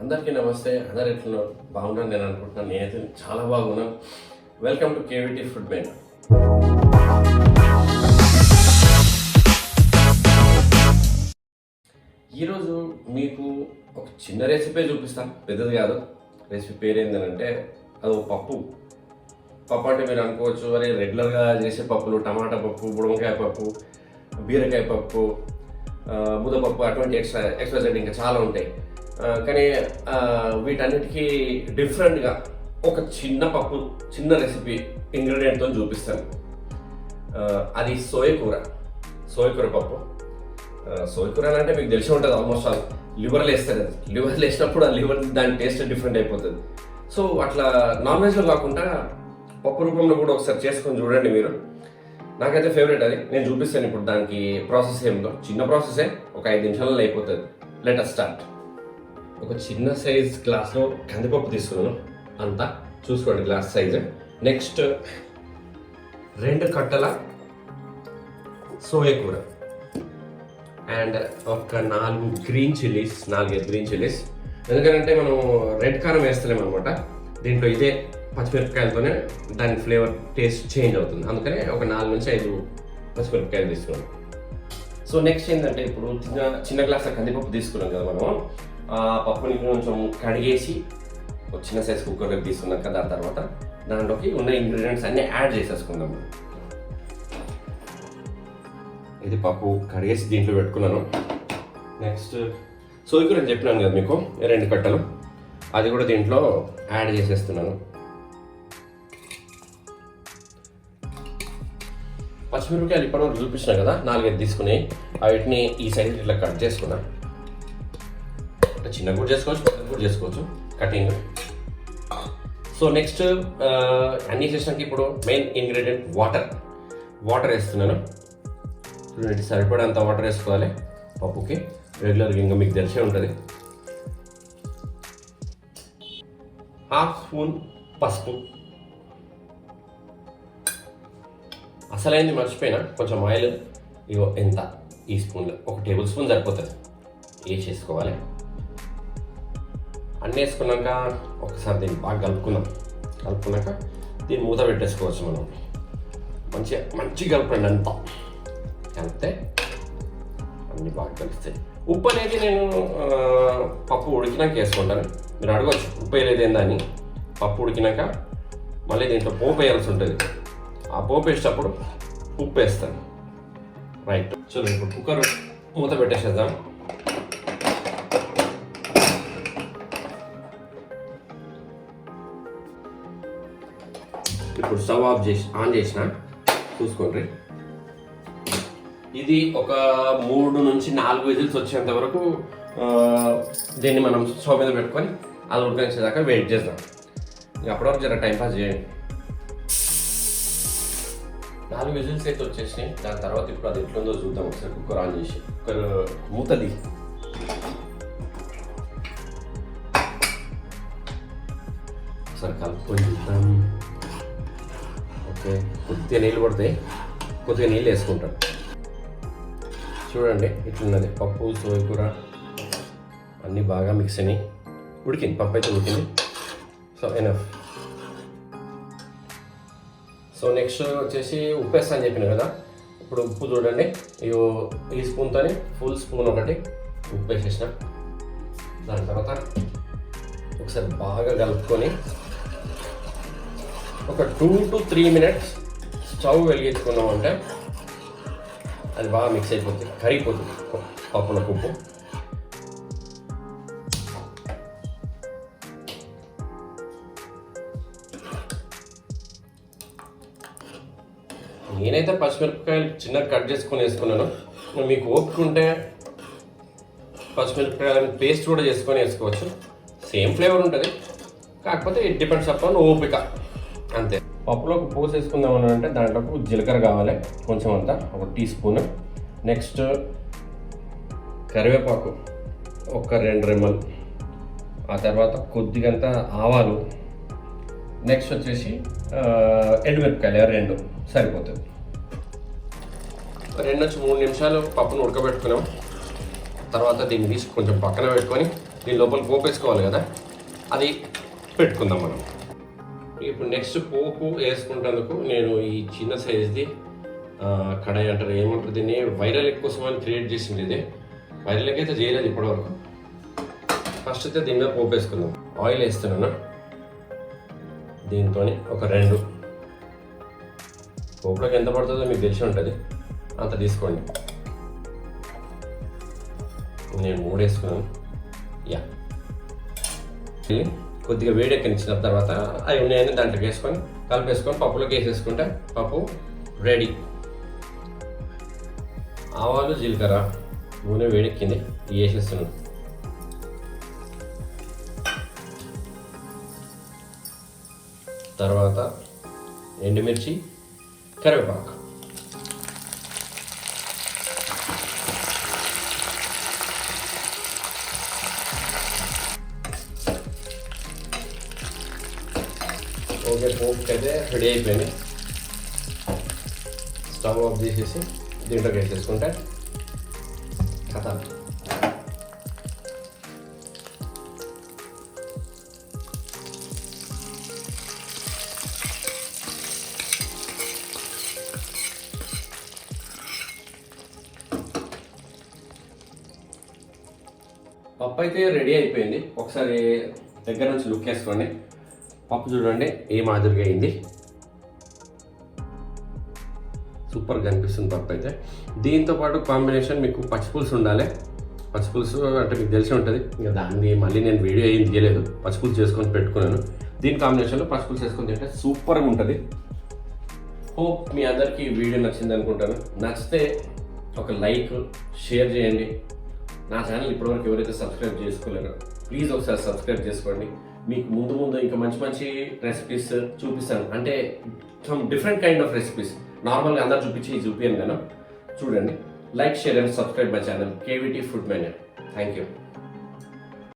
అందరికీ నమస్తే. అందరు ఎట్లున్నారు బాగున్నాను నేను అనుకుంటున్నాను. నేనైతే చాలా బాగున్నాను. Welcome to K V T food main ఈరోజు మీకు ఒక చిన్న రెసిపీ చూపిస్తాను పెద్దది కాదు. రెసిపీ పేరు ఏంటంటే అది ఒక పప్పు. పప్పు అంటే మీరు అనుకోవచ్చు అరే రెగ్యులర్గా చేసే పప్పులు టమాటా పప్పు బుడమకాయ పప్పు బీరకాయ పప్పు ఆ, ముద్దపప్పు అటువంటి ఎక్స్ట్రా ఎక్స్ట్రా ఇంకా చాలా ఉంటాయి. కానీ వీటన్నిటికీ డిఫరెంట్గా ఒక చిన్న పప్పు చిన్న రెసిపీ ఇంగ్రీడియంట్తో చూపిస్తాను. అది సోయ కూర. సోయ కూర పప్పు. సోయ కూర అంటే మీకు తెలిసి ఉంటుంది ఆల్మోస్ట్ ఆల్. లివర్లు వేస్తారు అది. లివర్లు వేసినప్పుడు ఆ లివర్ దాని టేస్ట్ డిఫరెంట్ అయిపోతుంది. సో అట్లా నాన్ వెజ్లో కాకుండా పప్పు రూపంలో కూడా ఒకసారి చేసుకొని చూడండి మీరు. నాకైతే ఫేవరెట్ అది. నేను చూపిస్తాను ఇప్పుడు దానికి ప్రాసెస్ ఏమిటో చిన్న ప్రాసెసే. ఒక ఐదు నిమిషాలలో అయిపోతుంది. లెటర్ స్టార్ట్. ఒక చిన్న సైజ్ గ్లాస్లో కందిపప్పు తీసుకున్నాను. అంతా చూసుకోండి గ్లాస్ సైజ్ నెక్స్ట్ రెండు కట్టల సోయా కూర. అండ్ ఒక నాలుగు గ్రీన్ చిల్లీస్ నాలుగైదు గ్రీన్ చిల్లీస్ ఎందుకంటే మనం రెడ్ కారం వేస్తలేము అనమాట దీంట్లో ఇదే పచ్చిమిరపకాయలతోనే దాని ఫ్లేవర్ టేస్ట్ చేంజ్ అవుతుంది. అందుకనే ఒక నాలుగు నుంచి ఐదు పచ్చిమిరపకాయలు తీసుకున్నాం సో నెక్స్ట్ ఏంటంటే ఇప్పుడు చిన్న చిన్న గ్లాస్ కందిపప్పు తీసుకున్నాం కదా మనం. పప్పుని కొంచెం కడిగేసి వచ్చిన చిన్న సైజ్ కుక్కర్లోకి తీసుకున్నాక దాని తర్వాత దాంట్లోకి ఉన్న ఇంగ్రీడియంట్స్ అన్నీ యాడ్ చేసేసుకుందాం మనం ఇది పప్పు కడిగేసి దీంట్లో పెట్టుకున్నాను. నెక్స్ట్ సోయికూర అని చెప్పినాను కదా మీకు రెండు కట్టలు. అది కూడా దీంట్లో యాడ్ చేసేస్తున్నాను. పచ్చిమిరపకాయలు ఇప్పటివరకు చూపించిన కదా నాలుగైదు తీసుకుని వాటిని ఈ సైడ్ ఇట్లా కట్ చేసుకున్నాను చిన్నగా కూడా చేసుకోవచ్చు పెద్దగా కూడా చేసుకోవచ్చు. కటింగ్ సో నెక్స్ట్ అన్ని చేసినాక ఇప్పుడు మెయిన్ ఇంగ్రీడియంట్ వాటర్ వాటర్ వేస్తున్నాను. చూడండి సరిపడంత వాటర్ వేసుకోవాలి పప్పుకి. రెగ్యులర్గా ఇంకా మీకు తెలిసే ఉంటుంది. హాఫ్ స్పూన్ పసుపు. అసలైంది మర్చిపోయినా కొంచెం ఆయిల్ ఇగో ఎంత? ఈ స్పూన్లో ఒక టేబుల్ స్పూన్ సరిపోతుంది వేసేసుకోవాలి అన్నీ వేసుకున్నాక ఒకసారి దీన్ని బాగా కలుపుకున్నాం కలుపుకున్నాక దీన్ని మూత పెట్టేసుకోవచ్చు మనం. మంచిగా మంచిగా కలపండి అంతా. కలిపితే అన్నీ బాగా కలుస్తాయి. ఉప్పు అనేది నేను పప్పు ఉడికినాక వేసుకుంటాను. మీరు అడగచ్చు ఉప్పు వేయలేదు ఏందని పప్పు ఉడికినాక మళ్ళీ దీంట్లో పోపు వేయాల్సి ఉంటుంది. ఆ పోపు వేసేటప్పుడు ఉప్పు వేస్తాను. రైట్. చూడండి ఇప్పుడు కుక్కర్ మూత పెట్టేసేద్దాం. ఇప్పుడు స్టవ్ ఆఫ్ చేసి ఆన్ చేసిన చూసుకోండి. ఇది ఒక మూడు నుంచి నాలుగు విజిల్స్ వచ్చేంత వరకు దీన్ని మనం స్టవ్ మీద పెట్టుకొని అది ఉడకించేదాకా వెయిట్ చేద్దాం. అప్పటివరకు జర టైం పాస్ చేయండి. నాలుగు విజిల్స్ అయితే వచ్చేసినాయి. దాని తర్వాత ఇప్పుడు అది ఎట్లుందో చూద్దాం ఒకసారి. కుక్కర్ ఆన్ చేసి. కుక్కర్ మూతది. ఒకసారి కలుపుకొని చూద్దాం. కొద్దిగా నీళ్ళు పడతాయి కొద్దిగా నీళ్ళు వేసుకుంటాం. చూడండి ఇట్లున్నది పప్పు సోయ కూర అన్నీ బాగా మిక్స్ అయినాయి. ఉడికింది పప్పు అయితే ఉడికింది. సో ఎనఫ్ సో నెక్స్ట్ వచ్చేసి ఉప్పు వేస్తా అని చెప్పిన కదా ఇప్పుడు ఉప్పు చూడండి ఇయో ఈ స్పూన్తోనే ఫుల్ స్పూన్ ఒకటి ఉప్పు వేసేసిన దాని తర్వాత ఒకసారి బాగా కలుపుకొని ఒక two to three minutes stove వెలిగించుకున్నాం అంటే అది బాగా మిక్స్ అయిపోతుంది కరిగిపోతుంది. పప్పుల ఉప్పు నేనైతే పచ్చిమిరపకాయలు చిన్నగా కట్ చేసుకొని వేసుకున్నాను. మీకు ఓపిక ఉంటే పచ్చిమిరపకాయలను పేస్ట్ కూడా చేసుకొని వేసుకోవచ్చు. సేమ్ ఫ్లేవర్ ఉంటుంది. కాకపోతే ఇట్ డిపెండ్స్ అపాన్ ఓపిక. అంతే. పప్పులోకి పోసి వేసుకుందామని అంటే దాంట్లోకి జీలకర్ర కావాలి కొంచెం అంతా ఒక టీ స్పూన్. నెక్స్ట్ కరివేపాకు ఒక రెండు రెమ్మలు. ఆ తర్వాత కొద్దిగంత ఆవాలు. నెక్స్ట్ వచ్చేసి ఎండుమిరపకాయలు రెండు సరిపోతుంది. రెండు నుంచి మూడు నిమిషాలు పప్పును ఉడకబెట్టుకున్నాం. తర్వాత దీన్ని తీసి కొంచెం పక్కన పెట్టుకొని దీని లోపల పోపు వేసుకోవాలి కదా అది పెట్టుకుందాం మనం. ఇప్పుడు నెక్స్ట్ పోపు వేసుకుంటేందుకు నేను ఈ చిన్న సైజ్ది కడాయి అంటారు ఏమంటారు దీన్ని వైరల్ కోసం అని క్రియేట్ చేసింది ఇది. వైరల్ అయితే చేయలేదు ఇప్పటివరకు. ఫస్ట్ అయితే దీని మీద పోపు వేసుకుందాం. ఆయిల్ వేస్తున్నాను. దీంతో ఒక రెండు. పోపులోకి ఎంత పడుతుందో మీకు తెలిసి ఉంటుంది. అంత తీసుకోండి. నేను మూడు వేసుకున్నాను. యా. కొద్దిగా వేడెక్కనిచ్చిన తర్వాత అవి ఉన్నాయని దాంట్లోకి వేసుకొని కలిపేసుకొని పప్పులోకి వేసేసుకుంటే పప్పు రెడీ. ఆవాలు జీలకర్ర నూనె వేడెక్కింది వేసేస్తున్నాను తర్వాత ఎండుమిర్చి కరివేపాకు. అయితే రెడీ అయిపోయింది స్టవ్ ఆఫ్ చేసేసి దీంట్లోకి వేసేసుకుంటే కథ. పప్పు అయితే రెడీ అయిపోయింది. ఒకసారి దగ్గర నుంచి లుక్ వేసుకోండి. పప్పు చూడండి ఏ మాదిరిగా అయింది. సూపర్గా అనిపిస్తుంది పప్పు అయితే. దీంతో పాటు కాంబినేషన్ మీకు పచ్చిపులుసు ఉండాలి. పచ్చిపులుసు అంటే మీకు తెలిసి ఉంటుంది. ఇంకా దాన్ని మళ్ళీ నేను వీడియో ఏం తీయలేదు. పచ్చిపులుసు చేసుకొని పెట్టుకున్నాను. దీని కాంబినేషన్లో పచ్చిపులుసు చేసుకొని తింటే సూపర్గా ఉంటుంది. హోప్ మీ అందరికీ ఈ వీడియో నచ్చింది అనుకుంటాను. నచ్చితే ఒక లైక్ షేర్ చేయండి. నా ఛానల్ ఇప్పటివరకు ఎవరైతే సబ్స్క్రైబ్ చేసుకోలేరో ప్లీజ్ ఒకసారి సబ్స్క్రైబ్ చేసుకోండి. మీకు ముందు ముందు ఇంకా మంచి మంచి రెసిపీస్ చూపిస్తాను. అంటే some different kind of recipes నార్మల్గా అందరు చూపించి చూపించాను నేను చూడండి. Like share and subscribe my channel K V T food manner thank you